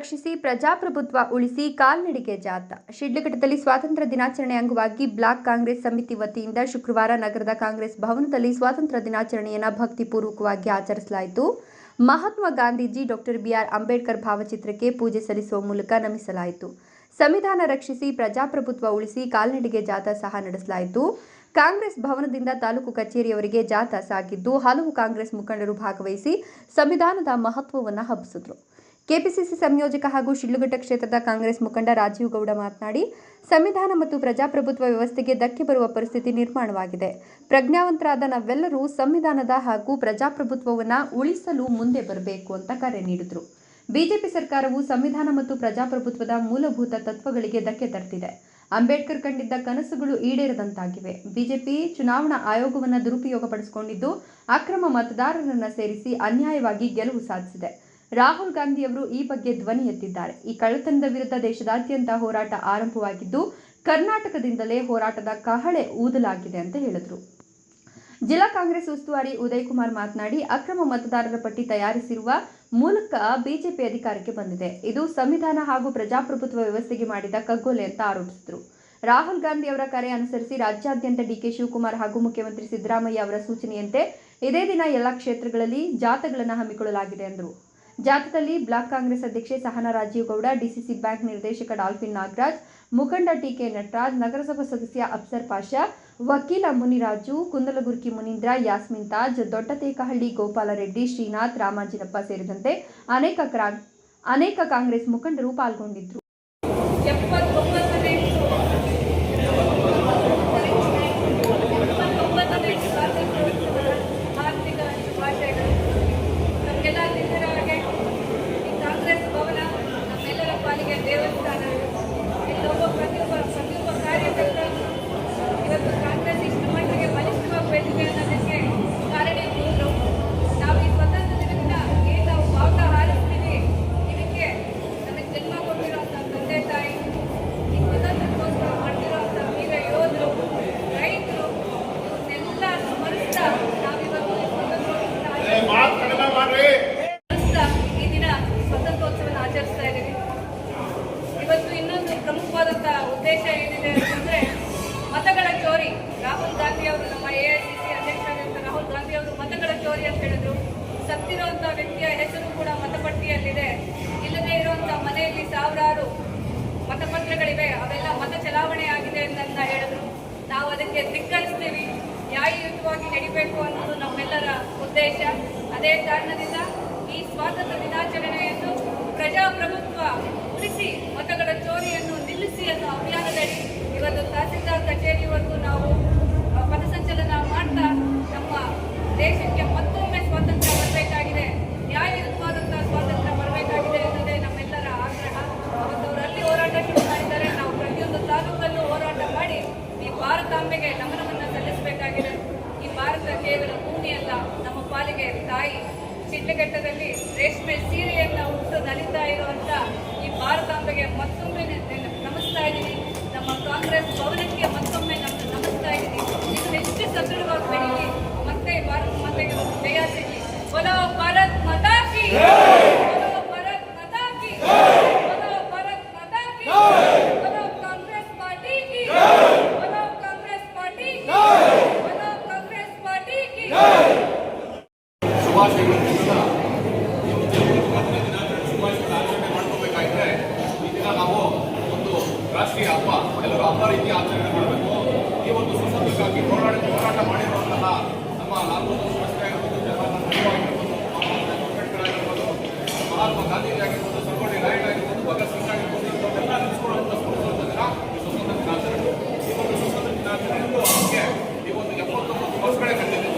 ರಕ್ಷಿಸಿ ಪ್ರಜಾಪ್ರಭುತ್ವ ಉಳಿಸಿ ಕಾಲ್ನಡಿಗೆ ಜಾಥಾ. ಶಿಡ್ಲಘಟ್ಟದಲ್ಲಿ ಸ್ವಾತಂತ್ರ್ಯ ದಿನಾಚರಣೆ ಅಂಗವಾಗಿ ಬ್ಲಾಕ್ ಕಾಂಗ್ರೆಸ್ ಸಮಿತಿ ವತಿಯಿಂದ ಶುಕ್ರವಾರ ನಗರದ ಕಾಂಗ್ರೆಸ್ ಭವನದಲ್ಲಿ ಸ್ವಾತಂತ್ರ್ಯ ದಿನಾಚರಣೆಯನ್ನು ಭಕ್ತಿಪೂರ್ವಕವಾಗಿ ಆಚರಿಸಲಾಯಿತು. Mahatma Gandhiji doctor B R Ambedkar ಭಾವಚಿತ್ರಕ್ಕೆ ಪೂಜೆ ಸಲ್ಲಿಸುವ ಮೂಲಕ ನಮಿಸಲಾಯಿತು. ಸಂವಿಧಾನ ರಕ್ಷಿಸಿ ಪ್ರಜಾಪ್ರಭುತ್ವ ಉಳಿಸಿ ಕಾಲ್ನಡಿಗೆ ಜಾಥಾ ಸಹ ನಡೆಸಲಾಯಿತು. ಕಾಂಗ್ರೆಸ್ ಭವನದಿಂದ ತಾಲೂಕು ಕಚೇರಿಯವರಿಗೆ ಜಾಥಾ ಸಾಗಿದ್ದು, ಹಲವು ಕಾಂಗ್ರೆಸ್ ಮುಖಂಡರು ಭಾಗವಹಿಸಿ ಸಂವಿಧಾನದ ಮಹತ್ವವನ್ನು ಹಬ್ಬಿಸಿದ್ರು. ಕೆಪಿಸಿಸಿ ಸಂಯೋಜಕ ಹಾಗೂ ಶಿಡ್ಲಘಟ್ಟ ಕ್ಷೇತ್ರದ ಕಾಂಗ್ರೆಸ್ ಮುಖಂಡ ರಾಜೀವ್ ಗೌಡ ಮಾತನಾಡಿ, ಸಂವಿಧಾನ ಮತ್ತು ಪ್ರಜಾಪ್ರಭುತ್ವ ವ್ಯವಸ್ಥೆಗೆ ಧಕ್ಕೆ ಬರುವ ಪರಿಸ್ಥಿತಿ ನಿರ್ಮಾಣವಾಗಿದೆ. ಪ್ರಜ್ಞಾವಂತರಾದ ನಾವೆಲ್ಲರೂ ಸಂವಿಧಾನದ ಹಾಗೂ ಪ್ರಜಾಪ್ರಭುತ್ವವನ್ನು ಉಳಿಸಲು ಮುಂದೆ ಬರಬೇಕು ಅಂತ ಕರೆ ನೀಡಿದರು. ಬಿಜೆಪಿ ಸರ್ಕಾರವು ಸಂವಿಧಾನ ಮತ್ತು ಪ್ರಜಾಪ್ರಭುತ್ವದ ಮೂಲಭೂತ ತತ್ವಗಳಿಗೆ ಧಕ್ಕೆ ತರ್ತಿದೆ. ಅಂಬೇಡ್ಕರ್ ಕಂಡಿದ್ದ ಕನಸುಗಳು ಈಡೇರದಂತಾಗಿವೆ. ಬಿಜೆಪಿ ಚುನಾವಣಾ ಆಯೋಗವನ್ನು ದುರುಪಯೋಗಪಡಿಸಿಕೊಂಡಿದ್ದು, ಅಕ್ರಮ ಮತದಾರರನ್ನು ಸೇರಿಸಿ ಅನ್ಯಾಯವಾಗಿ ಗೆಲುವು ಸಾಧಿಸಿದೆ. ರಾಹುಲ್ ಗಾಂಧಿಯವರು ಈ ಬಗ್ಗೆ ಧ್ವನಿ ಎತ್ತಿದ್ದಾರೆ. ಈ ಕಳ್ಳತನದ ವಿರುದ್ಧ ದೇಶದಾದ್ಯಂತ ಹೋರಾಟ ಆರಂಭವಾಗಿದ್ದು, ಕರ್ನಾಟಕದಿಂದಲೇ ಹೋರಾಟದ ಕಹಳೆ ಊದಲಾಗಿದೆ ಅಂತ ಹೇಳಿದರು. ಜಿಲ್ಲಾ ಕಾಂಗ್ರೆಸ್ ಉಸ್ತುವಾರಿ ಉದಯ್ ಕುಮಾರ್ ಮಾತನಾಡಿ, ಅಕ್ರಮ ಮತದಾರರ ಪಟ್ಟಿ ತಯಾರಿಸಿರುವ ಮೂಲಕ ಬಿಜೆಪಿ ಅಧಿಕಾರಕ್ಕೆ ಬಂದಿದೆ. ಇದು ಸಂವಿಧಾನ ಹಾಗೂ ಪ್ರಜಾಪ್ರಭುತ್ವ ವ್ಯವಸ್ಥೆಗೆ ಮಾಡಿದ ಕಗ್ಗೊಲೆ ಅಂತ ಆರೋಪಿಸಿದರು. ರಾಹುಲ್ ಗಾಂಧಿ ಅವರ ಕರೆ ಅನುಸರಿಸಿ ರಾಜ್ಯಾದ್ಯಂತ ಡಿಕೆ ಶಿವಕುಮಾರ್ ಹಾಗೂ ಮುಖ್ಯಮಂತ್ರಿ ಸಿದ್ದರಾಮಯ್ಯ ಅವರ ಸೂಚನೆಯಂತೆ ಇದೇ ದಿನ ಎಲ್ಲ ಕ್ಷೇತ್ರಗಳಲ್ಲಿ ಜಾಥಗಳನ್ನು ಹಮ್ಮಿಕೊಳ್ಳಲಾಗಿದೆ ಎಂದರು ಜಾಥಾದಲ್ಲಿ ಬ್ಲಾಕ್ ಕಾಂಗ್ರೆಸ್ ಅಧ್ಯಕ್ಷೆ ಸಹನಾ ರಾಜೀವ್ ಗೌಡ ಡಿಸಿಸಿ ಬ್ಯಾಂಕ್ ನಿರ್ದೇಶಕ ಡಾಲ್ಫಿನ್ ನಾಗರಾಜ್, ಮುಖಂಡ ಟಿಕೆ ನಟರಾಜ್, ನಗರಸಭಾ ಸದಸ್ಯ ಅಫ್ಸರ್ ಪಾಷಾ, ವಕೀಲ ಮುನಿರಾಜು, ಕುಂದಲಗುರ್ಕಿ ಮುನೀಂದ್ರ, ಯಾಸ್ಮಿನ್ ತಾಜ್, ದೊಡ್ಡತೇಕಹಳ್ಳಿ ಗೋಪಾಲರೆಡ್ಡಿ, ಶ್ರೀನಾಥ್, ರಾಮಾಜಿನಪ್ಪ ಸೇರಿದಂತೆ ಅನೇಕ ಅನೇಕ ಕಾಂಗ್ರೆಸ್ ಮುಖಂಡರು ಪಾಲ್ಗೊಂಡಿದ್ದರು ಎಪ್ಪತ್ತೊಂಬತ್ತನೇ ಎಪ್ಪತ್ತೊಂಬತ್ತನೇ ಸ್ವಾತಂತ್ರ್ಯೋತ್ಸವದ ಆರ್ಥಿಕ ಶುಭಾಶಯಗಳು ನಮಗೆಲ್ಲ ತಿಳಿದಿರೋ ಹಾಗೆ ಈ ಕಾಂಗ್ರೆಸ್ ಭವನ ನಮ್ಮೆಲ್ಲರ ಪಾಲಿಗೆ ದೇವಸ್ಥಾನ ಇಲ್ಲೊಬ್ಬ ಪ್ರತಿಯೊಬ್ಬ ಪ್ರತಿಯೊಬ್ಬ ಕಾರ್ಯಕರ್ತರು ಇವತ್ತು ಕಾಂಗ್ರೆಸ್ ಇಷ್ಟು ಮಟ್ಟಿಗೆ ಬಲಿಷ್ಠವಾಗಬೇಕಿದೆ ಅನ್ನೋದಕ್ಕೆ ಕಾರಣೀಭೂತರು ನಾವು ಈ ಸ್ವತಂತ್ರ ದಿನದಿಂದ ಏನು ನಾವು ಬಾವುಟ ಹಾರಿಸ್ತೀವಿ ಇದಕ್ಕೆ ನಮಗೆ ಜನ್ಮ ಕೊಟ್ಟಿರೋಂಥ ತಂದೆ ತಾಯಿ ಈ ಸ್ವತಂತ್ರಕ್ಕೋಸ್ಕರ ಮಾಡ್ತಿರೋಂಥ ವೀರ ಯೋಧರು ರೈತರು ಇವನ್ನೆಲ್ಲ ಸ್ಮರಿಸ್ತಾ ನಾವಿವತ್ತು ಈ ಸ್ವತಂತ್ರೋತ್ಸವನ ಸ್ಮರಿಸ್ತಾ ಈ ದಿನ ಸ್ವತಂತ್ರೋತ್ಸವನ ಆಚರಿಸ್ತಾ ಇದ್ದೀವಿ ಇವತ್ತು ಇನ್ನೊಂದು ಪ್ರಮುಖವಾದಂಥ ಉದ್ದೇಶ ಏನಿದೆ ಅಂತಂದ್ರೆ, ಮತಗಳ ಚೋರಿ. ರಾಹುಲ್ ಗಾಂಧಿ ಅವರು ನಮ್ಮ A I C Rahul Gandhi ಅವರು ಮತಗಳ ಚೋರಿ ಅಂತ ಹೇಳಿದ್ರು. ಸತ್ತಿರುವಂಥ ವ್ಯಕ್ತಿಯ ಹೆಸರು ಕೂಡ ಮತಪಟ್ಟಿಯಲ್ಲಿದೆ. ಇಲ್ಲದೇ ಇರುವಂಥ ಮನೆಯಲ್ಲಿ ಸಾವಿರಾರು ಮತಪತ್ರಗಳಿವೆ. ಅವೆಲ್ಲ ಮತ ಚಲಾವಣೆ ಆಗಿದೆ ಅಂತ ಹೇಳಿದ್ರು. ನಾವು ಅದಕ್ಕೆ ಧಿಕ್ಕರಿಸ್ತೀವಿ. ನ್ಯಾಯಯುತವಾಗಿ ನಡಿಬೇಕು ಅನ್ನೋದು ನಮ್ಮೆಲ್ಲರ ಉದ್ದೇಶ. ಅದೇ ಕಾರಣದಿಂದ ಈ ಸ್ವಾತಂತ್ರ್ಯ ದಿನಾಚರಣೆಯನ್ನು ಪ್ರಜಾಪ್ರಭುತ್ವ ಉಳಿಸಿ ಮತಗಳ ಚೋರಿಯನ್ನು ನಿಲ್ಲಿಸಿ ಅನ್ನೋ ಅಭಿಯಾನದಡಿ ಇವತ್ತು ತಹಸೀಲ್ದಾರ್ ಕಚೇರಿವರೆಗೂ ನಾವು ಪಥಸಂಚಲನ ಮಾಡ್ತಾ ನಮ್ಮ ದೇಶಕ್ಕೆ ಮತ್ತೊಮ್ಮೆ ಸ್ವಾತಂತ್ರ್ಯ ಬರಬೇಕಾಗಿದೆ. ನ್ಯಾಯಯುತವಾದಂತಹ ಸ್ವಾತಂತ್ರ್ಯ ಬರಬೇಕಾಗಿದೆ ಅನ್ನೋದೇ ನಮ್ಮೆಲ್ಲರ ಆಗ್ರಹ. ಅವತ್ತು ಅವರು ಅಲ್ಲಿ ಹೋರಾಟ ಶುರು ಮಾಡಿದ್ದಾರೆ. ನಾವು ಪ್ರತಿಯೊಂದು ತಾಲೂಕಲ್ಲೂ ಹೋರಾಟ ಮಾಡಿ ಈ ಭಾರತಾಂಬೆಗೆ ನಮನವನ್ನು ಸಲ್ಲಿಸಬೇಕಾಗಿದೆ. ಈ ಭಾರತ ಕೇವಲ ಭೂಮಿ ಅಲ್ಲ ನಮ್ಮ ಪಾಲಿಗೆ ತಾಯಿ ಚಿಟ್ಟಘಟ್ಟದಲ್ಲಿ ರೇಷ್ಮೆ ಸೀರೆಯನ್ನ ಹುಟ್ಟು ನಲಿತಾ ಇರುವಂತ ಈ ಭಾರತಾಂಬೆಗೆ ಮತ್ತೊಮ್ಮೆ ಇದ್ದೀನಿ. ನಮ್ಮ ಕಾಂಗ್ರೆಸ್ ಭವನಕ್ಕೆ ಮತ್ತೊಮ್ಮೆ ನಮ್ಮನ್ನು ನಮಿಸ್ತಾ ಇದ್ದೀನಿ. ಇದು ಎಷ್ಟು ಸದೃಢವಾಗಿ ಬೆಳೀಲಿ ಮತ್ತೆ ಭಾರತ ಮಾತೆಗೆ ಒಂದು ಜಯ ಸಿಗಲಿ. ಭಾರತ್ ಕಿ ಬೋಲೋ ಭಾರತ್ ಮಾತಾ ಕಿ ಬೋಲೋ ಭಾರತ್ ಮಾತಾ ಕಿ ಬೋಲೋ ಕಾಂಗ್ರೆಸ್ ಪಾರ್ಟಿ ಕಿ ಬೋಲೋ ಕಾಂಗ್ರೆಸ್ ಪಾರ್ಟಿ ಕಿ ಬೋಲೋ ಕಾಂಗ್ರೆಸ್ ಪಾರ್ಟಿ ಕಿ ಶುಭಾಶಯಗಳು ತಿಳಿಸ್ತಾ ಇವತ್ತು ಸ್ವಾತಂತ್ರ್ಯ ದಿನಾಚರಣೆ ಶುಭಾಶಯಗಳ ಆಚರಣೆ ಮಾಡ್ಕೋಬೇಕಾದ್ರೆ ಈ ದಿನ ನಾವು ಒಂದು ರಾಷ್ಟ್ರೀಯ ಹಬ್ಬ ಎಲ್ಲರೂ ಹಬ್ಬ ರೀತಿ ಆಚರಣೆ ಮಾಡಬೇಕು. ಈ ಒಂದು ಸ್ವಾತಂತ್ರ್ಯಕ್ಕಾಗಿ ಹೋರಾಟ ಹೋರಾಟ ಮಾಡಿರುವಂತಹ ನಮ್ಮ ನಾಲ್ಕು ಶಾಸ್ತ್ರಿ ಆಗಿರ್ಬೋದು ಜವಾಹರ್ಲಾಲ್ ನೆಹರು ಆಗಿರ್ಬೋದು ಬಾಬಾ ಅಂಬೇಡ್ಕರ್ ಆಗಿರ್ಬೋದು ಮಹಾತ್ಮ ಗಾಂಧೀಜಿ ಆಗಿರ್ಬೋದು ಸರ್ವೋಡಿ ನಾಯ್ಡು ಆಗಿರ್ಬೋದು ಭಗತ್ ಸಿಂಗ್ ಆಗಿರ್ಬೋದು ಇವನ್ನೆಲ್ಲ ನೆನೆಸ್ಕೊಳ್ಳುವಂಥ ಸ್ಮರಿಸುವಂಥ ದಿನ ಈ ಸ್ವತಂತ್ರ ದಿನಾಚರಣೆ ಈ ಒಂದು ಸ್ವತಂತ್ರ ದಿನಾಚರಣೆಯಂದು ನಮಗೆ ಈ ಒಂದು ಎಪ್ಪತ್ತೊಂಬತ್ತು ವರ್ಷಗಳೇ ಕಂಡಿದೆ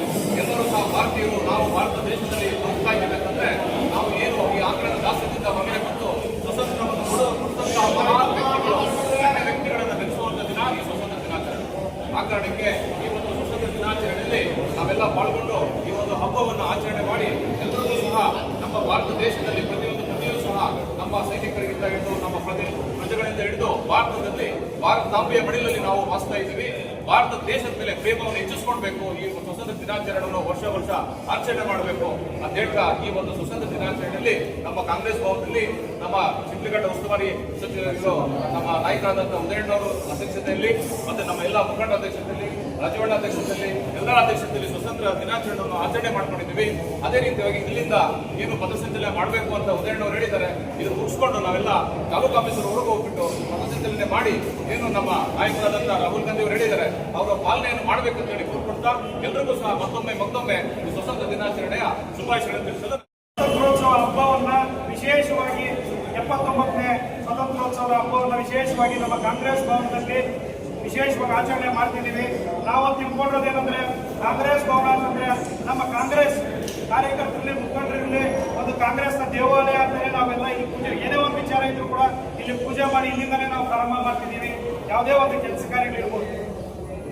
ಎಲ್ಲರೂ ಸಹ ಭಾರತೀಯರು ನಾವು ಭಾರತ ದೇಶದಲ್ಲಿ ಬದುಕ್ತಾ ಇದ್ದೇವೆ ಅಂತಂದ್ರೆ ನಾವು ಏನು ಈ ಆಂಗ್ಲದ ದಾಸ್ಯದಿಂದ ಹೊರಗಡೆ ಬಂದು ಸ್ವತಂತ್ರವನ್ನು ಕೊಡುವ ಕೊಟ್ಟಂತಹ ಮಹಾನ್ ವ್ಯಕ್ತಿಗಳು ಗಣ್ಯ ವ್ಯಕ್ತಿಗಳನ್ನು ನೆನೆಸುವಂತ ದಿನ ಈ ಸ್ವತಂತ್ರ ದಿನಾಚರಣೆ ಆ ಕಾರಣಕ್ಕೆ ಈ ಒಂದು ಸ್ವತಂತ್ರ ದಿನಾಚರಣೆಯಲ್ಲಿ ನಾವೆಲ್ಲ ಪಾಲ್ಗೊಂಡು ಈ ಒಂದು ಹಬ್ಬವನ್ನು ಆಚರಣೆ ಮಾಡಿ ಎಲ್ಲರೂ ಸಹ ನಮ್ಮ ಭಾರತ ದೇಶದಲ್ಲಿ ಪ್ರತಿಯೊಂದು ಪ್ರತಿಯೂ ಸಹ ನಮ್ಮ ಸೈನಿಕರಿಗಿಂತ ಹಿಡಿದು ನಮ್ಮ ಪ್ರತಿ ಪ್ರಜೆಗಳಿಂದ ಹಿಡಿದು ಭಾರತದಲ್ಲಿ ಭಾರತಾಂಬೆಯ ಮಡಿಲಲ್ಲಿ ನಾವು ವಾಸ್ತಾ ಇದ್ದೀವಿ. ಭಾರತ ದೇಶದ ಮೇಲೆ ಪ್ರೇಮವನ್ನು ಹೆಚ್ಚಿಸ್ಕೊಳ್ಬೇಕು ಈ ಸ್ವತಂತ್ರ ದಿನಾಚರಣೆಯನ್ನು ವರ್ಷ ವರ್ಷ ಆಚರಣೆ ಮಾಡಬೇಕು. ಅಂತ ಹೇಳ್ತಾ ಈ ಒಂದು ಸ್ವತಂತ್ರ ದಿನಾಚರಣೆಯಲ್ಲಿ ನಮ್ಮ ಕಾಂಗ್ರೆಸ್ ಭವನದಲ್ಲಿ ನಮ್ಮ ಶಿಡ್ಲಘಟ್ಟ ಉಸ್ತುವಾರಿ ಸಚಿವರು ನಮ್ಮ ನಾಯಕರಾದಂತಹ ಉದಯಣ್ಣವರು ಅಧ್ಯಕ್ಷತೆಯಲ್ಲಿ ಮತ್ತೆ ನಮ್ಮ ಎಲ್ಲ ಮುಖಂಡ ಅಧ್ಯಕ್ಷತೆಯಲ್ಲಿ ರಾಜವಣ್ಣ ಅಧ್ಯಕ್ಷತೆಯಲ್ಲಿ, ಎಲ್ಲರ ಅಧ್ಯಕ್ಷತೆಯಲ್ಲಿ ಸ್ವತಂತ್ರ ದಿನಾಚರಣೆಯನ್ನು ಆಚರಣೆ ಮಾಡ್ಕೊಂಡಿದ್ದೀವಿ. ಅದೇ ರೀತಿಯಾಗಿ ಇಲ್ಲಿಂದ ಏನು ಪಥಸಂಚಲನೆ ಮಾಡಬೇಕು ಅಂತ ಉದಯಣ್ಣವರು ಹೇಳಿದ್ದಾರೆ. ಇದು ಮುಗಿಸ್ಕೊಂಡು ನಾವೆಲ್ಲ ತಾಲೂಕು ಆಫೀಸರ್ ಹೊರಗೆ ಹೋಗ್ಬಿಟ್ಟು ಪಥಸಂಚಲನೆ ಮಾಡಿ ಏನು ನಮ್ಮ ನಾಯಕರಾದಂಥ ರಾಹುಲ್ ಗಾಂಧಿ ಅವರು ಹೇಳಿದ್ದಾರೆ. ಅವರ ಪಾಲನೆಯನ್ನು ಅಂತ ಹೇಳಿ ಕೋರ್ಕೊಡ್ತಾ ಎಲ್ರಿಗೂ ಸಹ ಮತ್ತೊಮ್ಮೆ ಮತ್ತೊಮ್ಮೆ ಸ್ವತಂತ್ರ ದಿನಾಚರಣೆಯ ಶುಭಾಶಯ ತಿಳಿಸಲು ಸ್ವಾತಂತ್ರ್ಯೋತ್ಸವ ಹಬ್ಬವನ್ನ ವಿಶೇಷವಾಗಿ ಎಪ್ಪತ್ತೊಂಬತ್ತನೇ ಸ್ವಾತಂತ್ರ್ಯೋತ್ಸವದ ಹಬ್ಬವನ್ನ ವಿಶೇಷವಾಗಿ ನಮ್ಮ ಕಾಂಗ್ರೆಸ್ ಭವನದಲ್ಲಿ ವಿಶೇಷವಾಗಿ ಆಚರಣೆ ಮಾಡ್ತಿದ್ದೀವಿ. ನಾವು ತಿಳ್ಕೊಂಡಿರೋದೇನಂದ್ರೆ ಕಾಂಗ್ರೆಸ್ ಭವನ ಅಂತಂದ್ರೆ ನಮ್ಮ ಕಾಂಗ್ರೆಸ್ ಕಾರ್ಯಕರ್ತರಲ್ಲಿ ಮುಖಂಡರಲ್ಲಿ ಒಂದು ಕಾಂಗ್ರೆಸ್ನ ದೇವಾಲಯ ಅಂತಾನೆ ನಾವೆಲ್ಲ ಇಲ್ಲಿ ಪೂಜೆ, ಏನೇ ಒಂದು ವಿಚಾರ ಇದ್ರೂ ಕೂಡ ಇಲ್ಲಿ ಪೂಜೆ ಮಾಡಿ ಇಲ್ಲಿಂದನೇ ನಾವು ಪ್ರಾರಂಭ ಮಾಡ್ತಿದ್ದೀವಿ. ಯಾವುದೇ ಒಂದು ಕೆಲಸ ಕಾರ್ಯಗಳಿರ್ಬೋದು.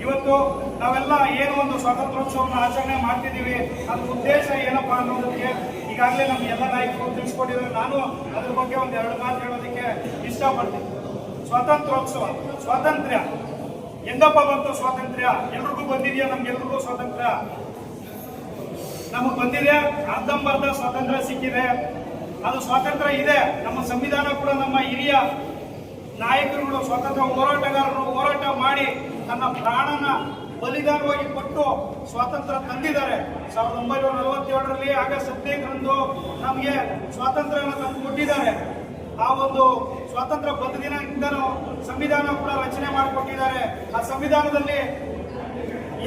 ಇವತ್ತು ನಾವೆಲ್ಲ ಏನು ಒಂದು ಸ್ವಾತಂತ್ರ್ಯೋತ್ಸವವನ್ನು ಆಚರಣೆ ಮಾಡ್ತಿದ್ದೀವಿ. ಅದ್ರ ಉದ್ದೇಶ ಏನಪ್ಪಾ ಅನ್ನೋದಕ್ಕೆ ಈಗಾಗಲೇ ನಮ್ಮ ಎಲ್ಲ ನಾಯಕರು ತಿಳಿಸ್ಕೊಟ್ಟಿದ್ದಾರೆ. ನಾನು ಅದ್ರ ಬಗ್ಗೆ ಒಂದು ಎರಡು ಮಾತು ಹೇಳೋದಕ್ಕೆ ಇಷ್ಟಪಡ್ತೀನಿ. ಸ್ವಾತಂತ್ರ್ಯೋತ್ಸವ, ಸ್ವಾತಂತ್ರ್ಯ. ಎಂದಪ್ಪ ಬಂತು ಸ್ವಾತಂತ್ರ್ಯ? ಎಲ್ರಿಗೂ ಬಂದಿದೆಯಾ? ನಮ್ಗೆಲ್ರಿಗೂ ಸ್ವಾತಂತ್ರ್ಯ? ನಮಗೆ ಬಂದಿದೆ? ಅರ್ಧಂಬರ್ಧ ಸ್ವಾತಂತ್ರ್ಯ ಸಿಕ್ಕಿದೆ. ಅದು ಸ್ವಾತಂತ್ರ್ಯ ಇದೆ. ನಮ್ಮ ಸಂವಿಧಾನ ಕೂಡ ನಮ್ಮ ಹಿರಿಯ ನಾಯಕರುಗಳು ಸ್ವಾತಂತ್ರ್ಯ ಹೋರಾಟಗಾರರು ಹೋರಾಟ ಮಾಡಿ ತನ್ನ ಪ್ರಾಣನ ಬಲಿದಾನವಾಗಿ ಕೊಟ್ಟು ಸ್ವಾತಂತ್ರ್ಯ ತಂದಿದ್ದಾರೆ. ಸಾವಿರದ ಒಂಬೈನೂರ ನಲವತ್ತೇಳರಲ್ಲಿ ಆಗಸ್ಟ್ ಹದಿನೈದರಂದು ನಮಗೆ ಸ್ವಾತಂತ್ರ್ಯವನ್ನು ತಂದು ಕೊಟ್ಟಿದ್ದಾರೆ. ಆ ಒಂದು ಸ್ವಾತಂತ್ರ್ಯ ಬಂದ ದಿನದಿಂದನೂ ಸಂವಿಧಾನ ಕೂಡ ರಚನೆ ಮಾಡಿಕೊಟ್ಟಿದ್ದಾರೆ. ಆ ಸಂವಿಧಾನದಲ್ಲಿ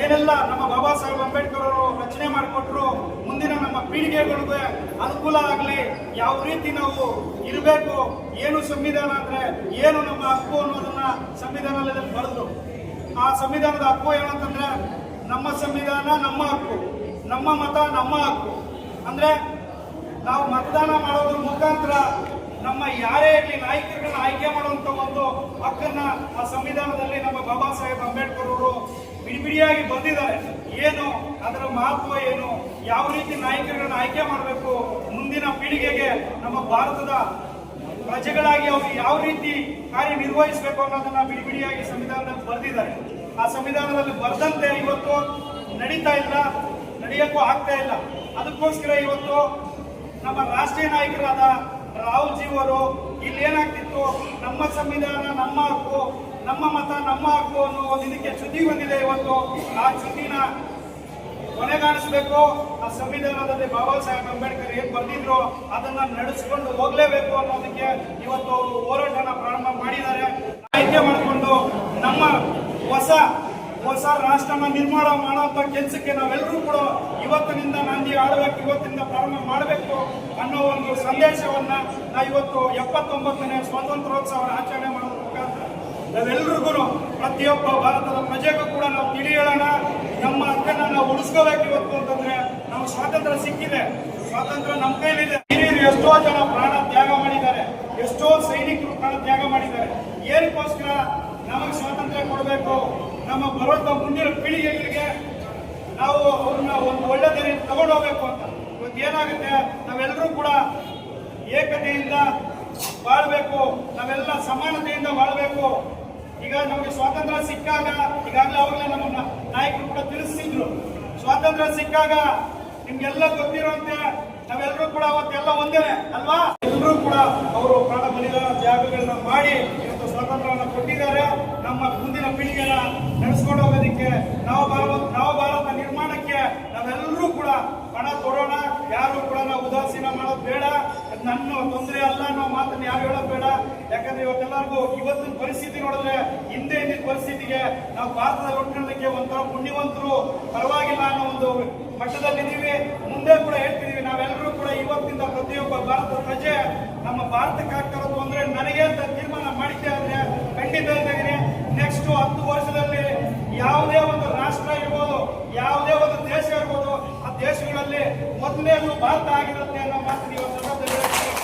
ಏನೆಲ್ಲ ನಮ್ಮ ಬಾಬಾ ಸಾಹೇಬ್ ಅಂಬೇಡ್ಕರ್ ಅವರು ರಚನೆ ಮಾಡಿಕೊಟ್ರು, ಮುಂದಿನ ನಮ್ಮ ಪೀಳಿಗೆಗಳಿಗೆ ಅನುಕೂಲ ಆಗಲಿ, ಯಾವ ರೀತಿ ನಾವು ಇರಬೇಕು, ಏನು ಸಂವಿಧಾನ ಅಂದರೆ ಏನು ನಮ್ಮ ಹಕ್ಕು ಅನ್ನೋದನ್ನ ಸಂವಿಧಾನದಲ್ಲಿ ಬರೆದ್ರು ಆ ಸಂವಿಧಾನದ ಹಕ್ಕು ಏನಂತಂದ್ರೆ ನಮ್ಮ ಸಂವಿಧಾನ, ನಮ್ಮ ಹಕ್ಕು. ನಮ್ಮ ಮತ, ನಮ್ಮ ಹಕ್ಕು. ಅಂದ್ರೆ ನಾವು ಮತದಾನ ಮಾಡೋದ್ರ ಮುಖಾಂತರ ನಮ್ಮ ಯಾರೇ ಇರಲಿ ನಾಯಕರನ್ನ ಆಯ್ಕೆ ಮಾಡುವಂತ ಒಂದು ಹಕ್ಕನ್ನ ಆ ಸಂವಿಧಾನದಲ್ಲಿ ನಮ್ಮ ಬಾಬಾ ಸಾಹೇಬ್ ಅಂಬೇಡ್ಕರ್ ಅವರು ಬಿಡಿಬಿಡಿಯಾಗಿ ಬಂದಿದ್ದಾರೆ. ಏನು? ಅದರ ಮಹತ್ವ ಏನು? ಯಾವ ರೀತಿ ನಾಯಕರನ್ನ ಆಯ್ಕೆ ಮಾಡಬೇಕು? ಮುಂದಿನ ಪೀಳಿಗೆಗೆ ನಮ್ಮ ಭಾರತದ ಪ್ರಜೆಗಳಾಗಿ ಅವರು ಯಾವ ರೀತಿ ಕಾರ್ಯನಿರ್ವಹಿಸಬೇಕು ಅನ್ನೋದನ್ನ ಬಿಡಿ ಬಿಡಿಯಾಗಿ ಸಂವಿಧಾನದಲ್ಲಿ ಬರೆದಿದ್ದಾರೆ. ಆ ಸಂವಿಧಾನದಲ್ಲಿ ಬರೆದಂತೆ ಇವತ್ತು ನಡೀತಾ ಇಲ್ಲ, ನಡೆಯಕ್ಕೂ ಆಗ್ತಾ ಇಲ್ಲ. ಅದಕ್ಕೋಸ್ಕರ ಇವತ್ತು ನಮ್ಮ ರಾಷ್ಟ್ರೀಯ ನಾಯಕರಾದ ರಾಹುಲ್ ಅವರು ಇಲ್ಲಿ ಏನಾಗ್ತಿತ್ತು? ನಮ್ಮ ಸಂವಿಧಾನ, ನಮ್ಮ ಹಕ್ಕು, ನಮ್ಮ ಮತ, ನಮ್ಮ ಹಕ್ಕು ಅನ್ನೋ ಒಂದು ಇದಕ್ಕೆ ಚ್ಯುತಿ ಬಂದಿದೆ ಇವತ್ತು. ಆ ಚ್ಯುತಿನ ಕೊನೆಗಾಣಿಸಬೇಕು ಆ ಸಂವಿಧಾನದಲ್ಲಿ ಬಾಬಾ ಸಾಹೇಬ್ ಅಂಬೇಡ್ಕರ್ ಏನ್ ಬರ್ದಿದ್ರು ಅದನ್ನ ನಡೆಸ್ಕೊಂಡು ಹೋಗ್ಲೇಬೇಕು ಅನ್ನೋದಕ್ಕೆ ಇವತ್ತು ಅವರು ಹೋರಾಟನ ಪ್ರಾರಂಭ ಮಾಡಿದ್ದಾರೆ. ಆಯ್ಕೆ ಮಾಡಿಕೊಂಡು ನಮ್ಮ ಹೊಸ ಹೊಸ ರಾಷ್ಟ್ರನ ನಿರ್ಮಾಣ ಮಾಡುವಂತ ಕೆಲಸಕ್ಕೆ ನಾವೆಲ್ಲರೂ ಕೂಡ ಇವತ್ತಿನಿಂದ ನಾಂದಿ ಆಡಬೇಕು, ಇವತ್ತಿನಿಂದ ಪ್ರಾರಂಭ ಮಾಡಬೇಕು ಅನ್ನೋ ಒಂದು ಸಂದೇಶವನ್ನ ನಾ ಇವತ್ತು ಎಪ್ಪತ್ತೊಂಬತ್ತನೇ ಸ್ವಾತಂತ್ರ್ಯೋತ್ಸವ ಆಚರಣೆ ಮಾಡೋದ್ರ ಮುಖಾಂತರ ನಾವೆಲ್ರಿಗೂ ಪ್ರತಿಯೊಬ್ಬ ಭಾರತದ ಪ್ರಜೆಗೂ ಕೂಡ ನಾವು ತಿಳಿ ನಮ್ಮ ಹಕ್ಕನ್ನ ನಾವು ಉಳಿಸ್ಕೋಬೇಕು ಇವತ್ತು ಅಂತಂದ್ರೆ ನಾವು ಸ್ವಾತಂತ್ರ್ಯ ಸಿಕ್ಕಿದೆ. ಸ್ವಾತಂತ್ರ್ಯ ನಮ್ಮ ಕೈಲಿದೆ. ಹಿರಿಯರು ಎಷ್ಟೋ ಜನ ಪ್ರಾಣ ತ್ಯಾಗ ಮಾಡಿದ್ದಾರೆ. ಎಷ್ಟೋ ಸೈನಿಕರು ಪ್ರಾಣ ತ್ಯಾಗ ಮಾಡಿದ್ದಾರೆ. ಏನಕ್ಕೋಸ್ಕರ ನಮಗೆ ಸ್ವಾತಂತ್ರ್ಯ ಕೊಡಬೇಕು? ನಮ್ಮ ಬರುವಂತ ಮುಂದಿನ ಪೀಳಿಗೆಗಳಿಗೆ ನಾವು ಅವ್ರನ್ನ ಒಂದು ಒಳ್ಳೆ ತಗೊಂಡು ಹೋಗ್ಬೇಕು ಅಂತ. ಇವತ್ತು ಏನಾಗುತ್ತೆ? ನಾವೆಲ್ಲರೂ ಕೂಡ ಏಕತೆಯಿಂದ ಬಾಳ್ಬೇಕು. ನಾವೆಲ್ಲ ಸಮಾನತೆಯಿಂದ ಬಾಳ್ಬೇಕು. ಈಗ ನಮಗೆ ಸ್ವಾತಂತ್ರ್ಯ ಸಿಕ್ಕಾಗ ಈಗಾಗಲೇ ಅವಾಗಲೇ ನಮ್ಮ ನ- ನಾಯಕರು ಕೂಡ ತಿಳಿಸಿದ್ರು. ಸ್ವಾತಂತ್ರ್ಯ ಸಿಕ್ಕಾಗ ನಿಮ್ಗೆಲ್ಲ ಗೊತ್ತಿರುವಂತೆ ನಾವೆಲ್ಲರೂ ಕೂಡ ಅವತ್ತೆಲ್ಲ ಒಂದೇ ಅಲ್ವಾ? ಎಲ್ಲರೂ ಕೂಡ ಅವರು ಪ್ರಾಣ ಬಲಿದಾನ ತ್ಯಾಗಗಳನ್ನ ಮಾಡಿ ಇವತ್ತು ಸ್ವಾತಂತ್ರ್ಯವನ್ನು ಕೊಟ್ಟಿದ್ದಾರೆ. ನಮ್ಮ ಮುಂದಿನ ಪೀಳಿಗೆನ ನಡೆಸ್ಕೊಂಡು ಹೋಗೋದಕ್ಕೆ ನವ ಭಾರತ ನವ ಭಾರತ ನಿರ್ಮಾಣಕ್ಕೆ ನಾವೆಲ್ಲರೂ ಕೂಡ ಹಣ ಕೊಡೋಣ ಯಾರು ಕೂಡ ನಾವು ಉದಾಸೀನ ಮಾಡೋದು ಬೇಡ. ಅದು ನನ್ನ ತೊಂದರೆ ಅಲ್ಲ ಅನ್ನೋ ಮಾತನ್ನ ಯಾರು ಹೇಳೋದು ಬೇಡ. ಯಾಕಂದ್ರೆ ಇವತ್ತೆಲ್ಲರಿಗೂ ಇವತ್ತಿನ ಪರಿಸ್ಥಿತಿ ನೋಡಿದ್ರೆ ಹಿಂದೆ ಹಿಂದಿನ ಪರಿಸ್ಥಿತಿಗೆ ನಾವು ಭಾರತದ ಉಟ್ಕೊಳ್ಳೋದಕ್ಕೆ ಒಂಥರ ಪುಣ್ಯವಂತರು ಪರವಾಗಿಲ್ಲ ಅನ್ನೋ ಒಂದು ಮಟ್ಟದಲ್ಲಿದ್ದೀವಿ ಮುಂದೆ ಕೂಡ ಹೇಳ್ತಿದೀವಿ. ನಾವೆಲ್ಲರೂ ಕೂಡ ಇವತ್ತಿಂದ ಪ್ರತಿಯೊಬ್ಬ ಭಾರತದ ಪ್ರಜೆ ನಮ್ಮ ಭಾರತಕ್ಕೆ ಆಗ್ತಾರೋದು ಅಂದ್ರೆ ನನಗೆ ಅಂತ ತೀರ್ಮಾನ ಮಾಡಿದ್ದೆ ಅಂದ್ರೆ ಖಂಡಿತ ಇದ್ದೇನೆ ನೆಕ್ಸ್ಟ್ ಹತ್ತು ವರ್ಷದಲ್ಲಿ ಯಾವುದೇ ಒಂದು ರಾಷ್ಟ್ರ ಇರ್ಬೋದು, ಯಾವುದೇ ಒಂದು ದೇಶ ಇರ್ಬೋದು ದೇಶಗಳಲ್ಲಿ ಮೊದಲನೇದು ಭಾರತ ಆಗಿರುತ್ತೆ ಅನ್ನೋ ಮಾತು ನೀವು